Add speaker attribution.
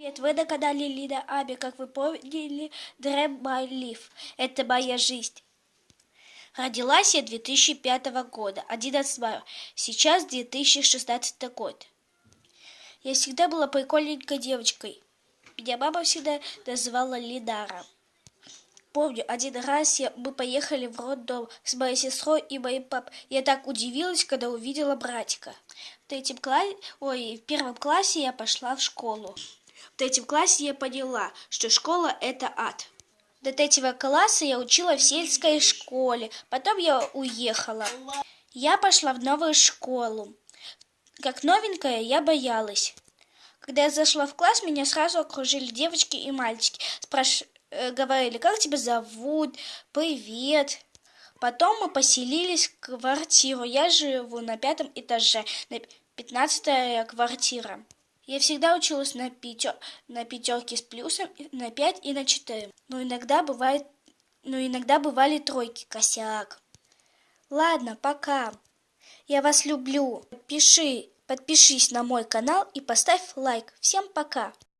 Speaker 1: Привет, вы канале Лида Аби. Как вы поняли, Dream My Life. Это моя жизнь. Родилась я 2005 года, 11 мая. Сейчас 2016 год. Я всегда была прикольненькой девочкой. Меня мама всегда называла Лидара. Помню, один раз я, мы поехали в роддом с моей сестрой и моим папой. Я так удивилась, когда увидела братика. В третьем классе, ой, в первом классе я пошла в школу. Третьем классе я поняла, что школа – это ад. До третьего класса я учила в сельской школе, потом я уехала. Я пошла в новую школу. Как новенькая я боялась. Когда я зашла в класс, меня сразу окружили девочки и мальчики. Спраш... э, Говорили, как тебя зовут, привет. Потом мы поселились в квартиру. Я живу на пятом этаже, на пятнадцатая квартира. Я всегда училась на, пятер... на пятерке с плюсом, на пять и на четыре. Но иногда бывает, но иногда бывали тройки, косяк. Ладно, пока. Я вас люблю. Пиши, подпишись на мой канал и поставь лайк. Всем пока.